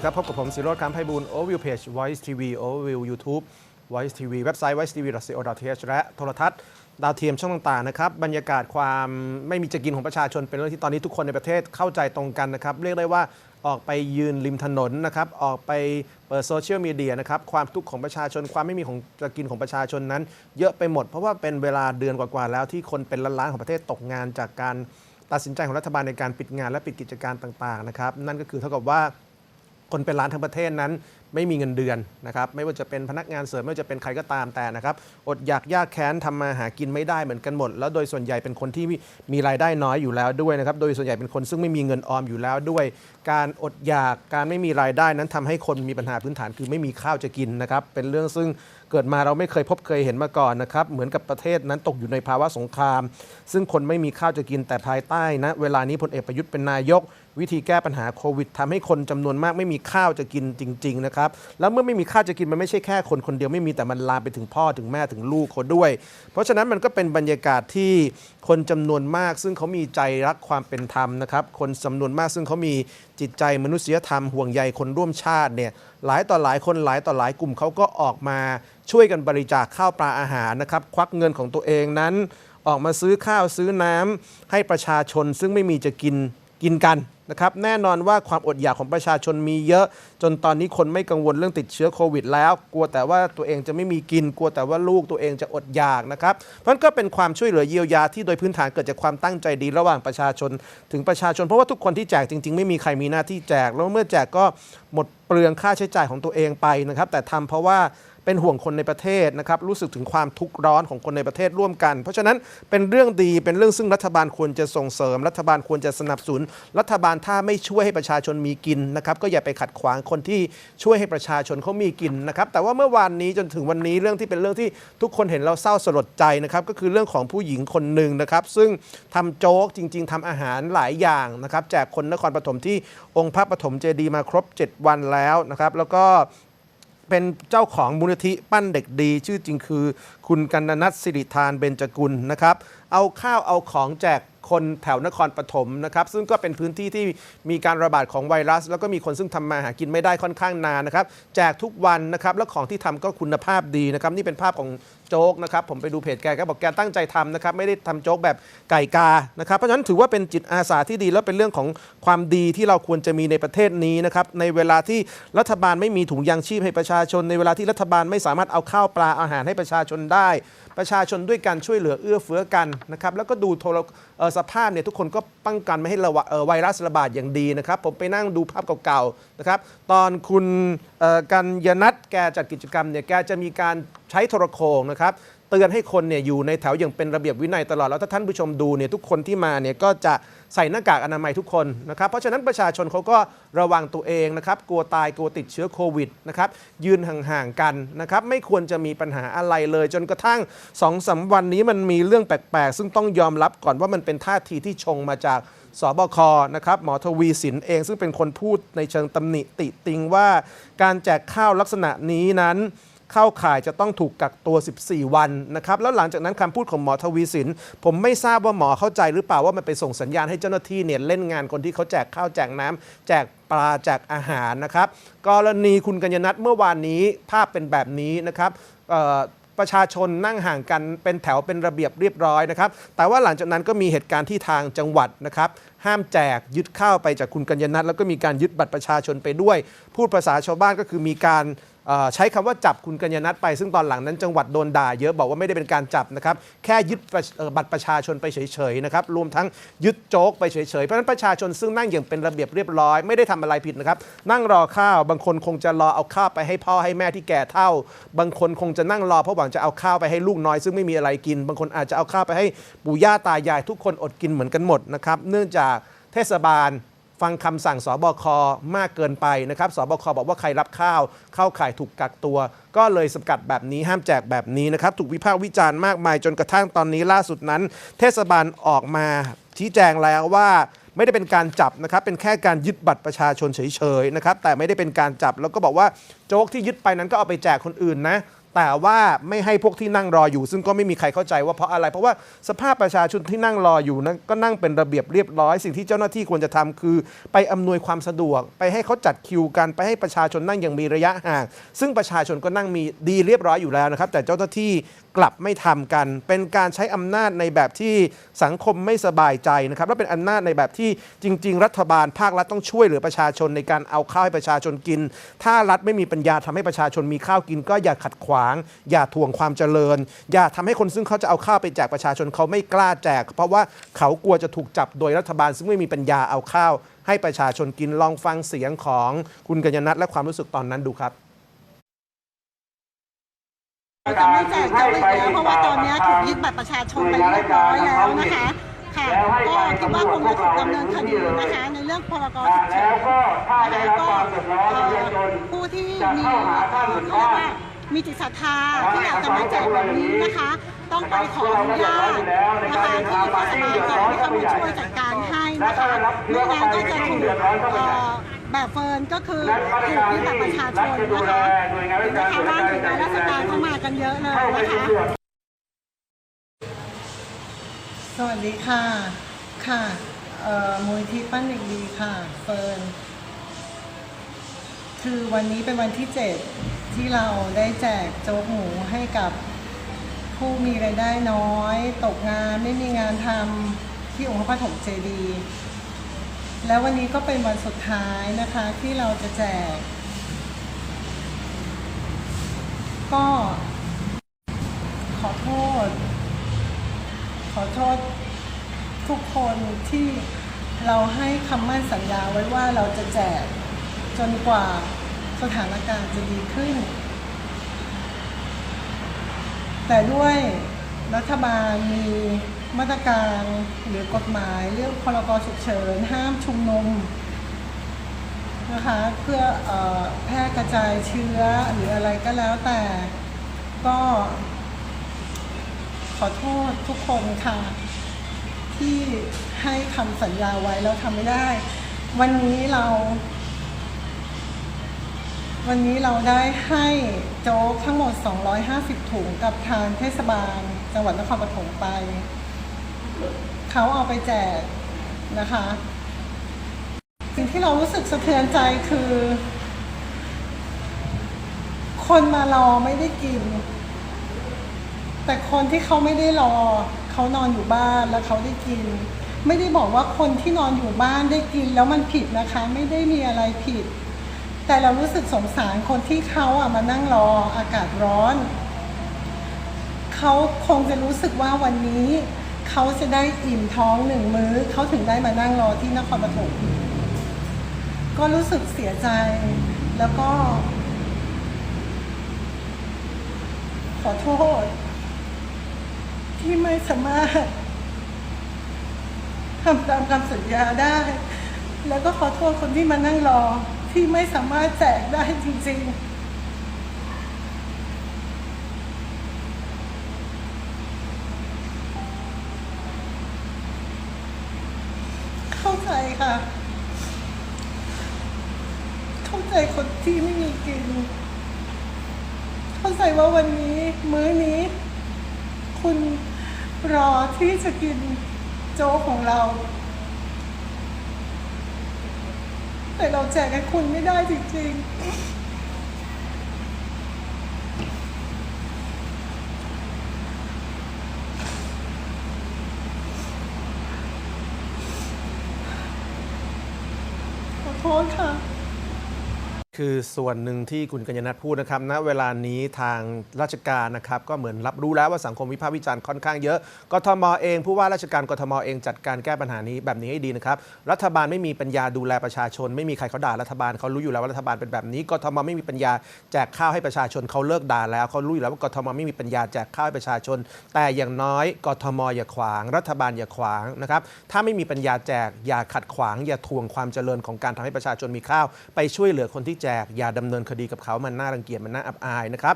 ดีครับ พบกับผมสิโรธคำไพบูลย์ Overview Page Voice TV Overview YouTube Voice TV เว็บไซต์ voice tv co th และโทรทัศน์ ดาวเทียมช่องต่าง ๆ นะครับ บรรยากาศความไม่มีจะกินของประชาชนเป็นเรื่องที่ตอนนี้ทุกคนในประเทศเข้าใจตรงกันนะครับ เรียกได้ว่าออกไปยืนริมถนนนะครับ ออกไปเปิดโซเชียลมีเดียนะครับ ความทุกข์ของประชาชน ความไม่มีของจะกินของประชาชนนั้น เยอะไปหมด เพราะว่าเป็นเวลาเดือนกว่า ๆ แล้วที่คนเป็นล้านๆของประเทศตกงานจากการตัดสินใจของรัฐบาลในการปิดงานและปิดกิจการต่าง ๆ นะครับ นั่นก็คือเท่ากับว่า คนเป็นล้านทั้งประเทศนั้น ไม่มีเงินเดือนนะครับไม่ว่าจะเป็นพนักงานเสริมไม่ว่าจะเป็นใครก็ตามแต่นะครับอดอยากยากแค้นทำมาหากินไม่ได้เหมือนกันหมด แล้วโดยส่วนใหญ่เป็นคนที่มีมีรายได้น้อยอยู่แล้วด้วยนะครับโดยส่วนใหญ่เป็นคนซึ่งไม่มีเงินออมอยู่แล้วด้วย การอดอยากการไม่มีรายได้นั้นทำให้คนมีปัญหาพื้นฐานคือไม่มีข้าวจะกินนะครับเป็นเรื่องซึ่ง เกิดมาเราไม่เคยพบเคยเห็นมาก่อนนะครับ เหมือนกับประเทศนั้นตกอยู่ในภาวะสงคราม ซึ่งคนไม่มีข้าวจะกินแต่ภายใต้นะเวลานี้พลเอกประยุทธ์เป็นนายก วิธีแก้ปัญหาโควิดทำให้คนจำนวนมากไม่มีข้าวจะกินจริง ๆ นะครับ แล้วเมื่อไม่มีข้าวจะกินมันไม่ใช่แค่คนคนเดียวไม่มีแต่มันลามไปถึงพ่อถึงแม่ถึงลูกเขาด้วย เพราะฉะนั้นมันก็เป็นบรรยากาศที่คนจำนวนมาก ซึ่งเขามีใจรักความเป็นธรรมนะครับ คนจำนวนมากซึ่งเขามีจิตใจมนุษยธรรมห่วงใยคนร่วมชาติเนี่ย หลายต่อหลายคนหลายต่อหลายกลุ่มเขาก็ออกมาช่วยกันบริจาคข้าวปลาอาหารนะครับควักเงินของตัวเองนั้น ออกมาซื้อข้าวซื้อน้ำให้ประชาชนซึ่งไม่มีจะกินกินกัน นะครับแน่นอนว่าความอดอยากของประชาชนมีเยอะ จนตอนนี้คนไม่กังวลเรื่องติดเชื้อโควิด แล้ว กลัวแต่ว่าตัวเองจะไม่มีกิน กลัวแต่ว่าลูกตัวเองจะอดอยากนะครับเพราะนั้นก็เป็นความช่วยเหลือเยียวยาที่โดยพื้นฐานเกิดจากความตั้งใจดีระหว่างประชาชน ถึงประชาชนเพราะว่าทุกคนที่แจกจริง ๆ ไม่มีใครมีหน้าที่แจก แล้วเมื่อแจกก็หมดเปลืองค่าใช้จ่ายของตัวเองไปนะครับแต่ทำเพราะว่า เป็นห่วงคนในประเทศนะครับรู้สึกถึงความทุกข์ร้อนของคนในประเทศร่วมกัน เพราะฉะนั้นเป็นเรื่องดีเป็นเรื่องซึ่งรัฐบาลควรจะส่งเสริม รัฐบาลควรจะสนับสนุน รัฐบาลถ้าไม่ช่วยให้ประชาชนมีกินนะครับก็อย่าไปขัดขวางคนที่ช่วยให้ประชาชนเขามีกินนะครับแต่ว่าเมื่อวานนี้จนถึงวันนี้เรื่องที่เป็นเรื่องที่ทุกคนเห็นเราเศร้าสลดใจนะครับก็คือเรื่องของผู้หญิงคนหนึ่งนะครับซึ่งทำโจ๊กจริง ๆทำอาหารหลายอย่างนะครับแจกคนนครปฐมที่องค์พระปฐมเจดีย์มาครบ 7 วันแล้วนะครับแล้วก็ เป็นเจ้าของมูลนิธิปั้นเด็กดี ชื่อจริงคือ คุณกันนัทสิริธานเบญจกุลนะครับ เอาข้าวเอาของแจกคนแถวนครปฐมนะครับซึ่งก็เป็นพื้นที่ที่มีการระบาดของไวรัส แล้วก็มีคนซึ่งทำมาหากินไม่ได้ค่อนข้างนานนะครับแจกทุกวันนะครับแล้วของที่ทำก็คุณภาพดีนะครับนี่เป็นภาพของโจ๊กนะครับผมไปดูเพจแกแกบอกแกตั้งใจทำนะครับไม่ได้ทำโจ๊กแบบไก่กานะครับเพราะฉะนั้นถือว่าเป็นจิตอาสาที่ดี แล้วเป็นเรื่องของความดีที่เราควรจะมีในประเทศนี้นะครับในเวลาที่รัฐบาลไม่มีถุงยางชีพให้ประชาชน ในเวลาที่รัฐบาลไม่สามารถเอาข้าวปลาอาหารให้ประชาชนได้ ประชาชนด้วยการช่วยเหลือเอื้อเฟื้อกันนะครับแล้วก็ดูโทรสภาพเนี่ยทุกคนก็ป้องกันไม่ให้ระวะเอ่อไวรัสระบาดอย่างดีนะครับ ผมไปนั่งดูภาพเก่าๆนะครับตอนคุณ กันยนัทแกจัดกิจกรรมเนี่ยแกจะมีการใช้โทรโขงนะครับเตือนให้คนเนี่ยอยู่ในแถวอย่างเป็นระเบียบวินัยตลอด แล้วถ้าท่านผู้ชมดูเนี่ยทุกคนที่มาเนี่ยก็จะใส่หน้ากากอนามัยทุกคนนะครับ เพราะฉะนั้นประชาชนเขาก็ระวังตัวเองนะครับ กลัวตายกลัวติดเชื้อโควิดนะครับ ยืนห่างๆกันนะครับ ไม่ควรจะมีปัญหาอะไรเลย จนกระทั่ง2อสาวันนี้มันมีเรื่องแปลกๆ ซึ่งต้องยอมรับก่อนว่ามันเป็นท่าทีที่ชงมาจากสบคนะครับหมอทวีสินเองซึ่งเป็นคนพูดในเชิงตำหนิติติงว่า การแจกข้าวลักษณะนี้นั้นเข้าข่ายจะต้องถูกกักตัว 14 วันนะครับ แล้วหลังจากนั้นคำพูดของหมอทวีสิน ผมไม่ทราบว่าหมอเข้าใจหรือเปล่าว่ามันไปส่งสัญญาณให้เจ้าหน้าที่เนี่ยเล่นงานคนที่เขาแจกข้าวแจกน้ำแจกปลาแจกอาหารนะครับ กรณีคุณกัญญนัทเมื่อวานนี้ภาพเป็นแบบนี้นะครับ ประชาชนนั่งห่างกันเป็นแถวเป็นระเบียบเรียบร้อยนะครับ แต่ว่าหลังจากนั้นก็มีเหตุการณ์ที่ทางจังหวัดนะครับ ห้ามแจกยึดข้าวไปจากคุณกัญญนัทแล้วก็มีการยึดบัตรประชาชนไปด้วย พูดภาษาชาวบ้านก็คือมีการ ใช้คำว่าจับคุณกัญญนัทไปซึ่งตอนหลังนั้นจังหวัดโดนด่าเยอะบอกว่าไม่ได้เป็นการจับนะครับ แค่ยึดบัตรประชาชนไปเฉยๆนะครับรวมทั้งยึดโจ๊กไปเฉยๆ เพราะฉะนั้นประชาชนซึ่งนั่งอย่างเป็นระเบียบเรียบร้อยไม่ได้ทำอะไรผิดนะครับ นั่งรอข้าวบางคนคงจะรอเอาข้าวไปให้พ่อให้แม่ที่แก่เท่า บางคนคงจะนั่งรอเพราะหวังจะเอาข้าวไปให้ลูกน้อย ซึ่งไม่มีอะไรกิน บางคนอาจจะเอาข้าวไปให้ปู่ย่าตายายทุกคนอดกินเหมือนกันหมดนะครับเนื่องจากเทศบาล ฟังคำสั่งสบคมากเกินไปนะครับสบคบอกว่าใครรับข้าว เข้าข่ายถูกกักตัว ก็เลยสกัดแบบนี้ห้ามแจกแบบนี้นะครับถูกวิพากษ์วิจารณ์มากมายจนกระทั่งตอนนี้ล่าสุดนั้น เทศบาลออกมาชี้แจงแล้วว่าไม่ได้เป็นการจับนะครับ เป็นแค่การยึดบัตรประชาชนเฉยๆนะครับ แต่ไม่ได้เป็นการจับแล้วก็บอกว่าโจ๊กที่ยึดไปนั้นก็เอาไปแจกคนอื่นนะ แต่ว่าไม่ให้พวกที่นั่งรออยู่ ซึ่งก็ไม่มีใครเข้าใจว่าเพราะอะไร เพราะว่าสภาพประชาชนที่นั่งรออยู่นั้นก็นั่งเป็นระเบียบเรียบร้อย สิ่งที่เจ้าหน้าที่ควรจะทำคือ ไปอำนวยความสะดวก ไปให้เขาจัดคิวกันไปให้ประชาชนนั่งอย่างมีระยะห่าง ซึ่งประชาชนก็นั่งมีดีเรียบร้อยอยู่แล้วนะครับ แต่เจ้าหน้าที่กลับไม่ทำกัน เป็นการใช้อำนาจในแบบที่สังคมไม่สบายใจนะครับและเป็นอำนาจในแบบที่จริง ๆ รัฐบาลภาครัฐต้องช่วยเหลือประชาชนในการเอาข้าวให้ประชาชนกิน ถ้ารัฐไม่มีปัญญาทำให้ประชาชนมีข้าวกิน ก็อย่าขัดขวางอย่าทวงความเจริญ อย่าทำให้คนซึ่งเขาจะเอาข้าวไปแจกประชาชนเขาไม่กล้าแจก เพราะว่าเขากลัวจะถูกจับโดยรัฐบาล ซึ่งไม่มีปัญญาเอาข้าว ให้ประชาชนกินลองฟังเสียงของคุณกัญญนัทและความรู้สึกตอนนั้นดูครับเราจะไม่แจกจะไม่แล้วเพราะว่าตอนนี้ถูกยึดบัตรประชาชนไปเรียบร้อยแล้วนะคะค่ะก็คิดว่าคงจะถูกดำเนินคดีนะคะในเรื่องพรกฉุกเฉินนะคะก็เอ่อผู้ที่มีเอ่อเขาเรียกว่า มีจิตศรัทธาที่อยากจะมาแจกแบบนี้นะคะ ต้องไปขออนุญาตนะคะที่เทศบาลก่อนให้เขามาช่วยจัดการให้นะคะไม่งั้นก็จะถูกเอ่อแบบเฟิร์นก็คือถูกยึดบัตรประชาชนนะคะเห็นไหมคะว่าหน่วยงานราชการเข้ามากันเยอะเลยนะคะสวัสดีค่ะค่ะเอ่อมูลที่ปั้นเด็กดีค่ะเฟิร์นคือวันนี้เป็นวันที่ 7 ที่เราได้แจกโจ๊กหมูให้กับผู้มีรายได้น้อย ตกงานไม่มีงานทำที่องค์พระปฐมเจดีย์แล้ววันนี้ก็เป็นวันสุดท้ายนะคะที่เราจะแจก ก็ขอโทษ ขอโทษทุกคนที่เราให้คำมั่นสัญญาไว้ว่าเราจะแจกจนกว่า สถานการณ์จะดีขึ้น แต่ด้วยรัฐบาลมีมาตรการหรือกฎหมายเรื่องพรกฉุกเฉินห้ามชุมนุมนะคะเพื่ออแพร่กระจายเชื้อหรืออะไรก็แล้วแต่ก็ขอโทษทุกคนค่ะ ที่ให้คำสัญญาไว้แล้วทำไม่ได้ วันนี้เรา วันนี้เราได้ให้โจ๊กทั้งหมด 250 ถุงกับทางเทศบาล จังหวัดนครปฐมไป เขาเอาไปแจกนะคะ สิ่งที่เรารู้สึกสะเทือนใจคือ คนมารอไม่ได้กิน แต่คนที่เขาไม่ได้รอ เขานอนอยู่บ้านแล้วเขาได้กิน ไม่ได้บอกว่าคนที่นอนอยู่บ้านได้กินแล้วมันผิดนะคะ ไม่ได้มีอะไรผิด แต่เรารู้สึกสงสารคนที่เขาอะมานั่งรออากาศร้อน เขาคงจะรู้สึกว่าวันนี้ เขาจะได้อิ่มท้องหนึ่งมื้อ เขาถึงได้มานั่งรอที่นครปฐมก็รู้สึกเสียใจแล้วก็ ขอโทษ ที่ไม่สามารถทำตามคำสัญญาได้ แล้วก็ขอโทษคนที่มานั่งรอ ที่ไม่สามารถแจกได้จริงๆเข้าใจค่ะ เข้าใจคนที่ไม่มีกิน เข้าใจว่าวันนี้ มื้อนี้ คุณรอที่จะกินโจ๊กของเรา แต่เราแจกให้คุณไม่ได้จริงๆ ขอโทษค่ะ คือส่วนหนึ่งที่คุณกัญญนัทพูดนะครับณเวลานี้ทางราชการนะครับก็เหมือนรับรู้แล้วว่าสังคมวิพากษ์วิจารณ์ค่อนข้างเยอะกทมเองผู้ว่าราชการกทมเองจัดการแก้ปัญหานี้แบบนี้ให้ดีนะครับรัฐบาลไม่มีปัญญาดูแลประชาชน ไม่มีใครเขาด่ารัฐบาลเขารู้อยู่แล้วว่ารัฐบาลเป็นแบบนี้กทมไม่มีปัญญาแจกข้าวให้ประชาชนเขาเลิกด่าแล้วเขารู้อยู่แล้วว่ากทมไม่มีปัญญาแจกข้าวให้ประชาชน แต่อย่างน้อยกทมอย่าขวาง รัฐบาลอย่าขวางนะครับถ้าไม่มีปัญญาแจกอย่าขัดขวาง อย่าทวงความเจริญของการทำให้ประชาชนมีข้าวไปช่วยเหลือคนที่แจก อย่าดำเนินคดีกับเขามันน่ารังเกียจมันน่าอับอายนะครับ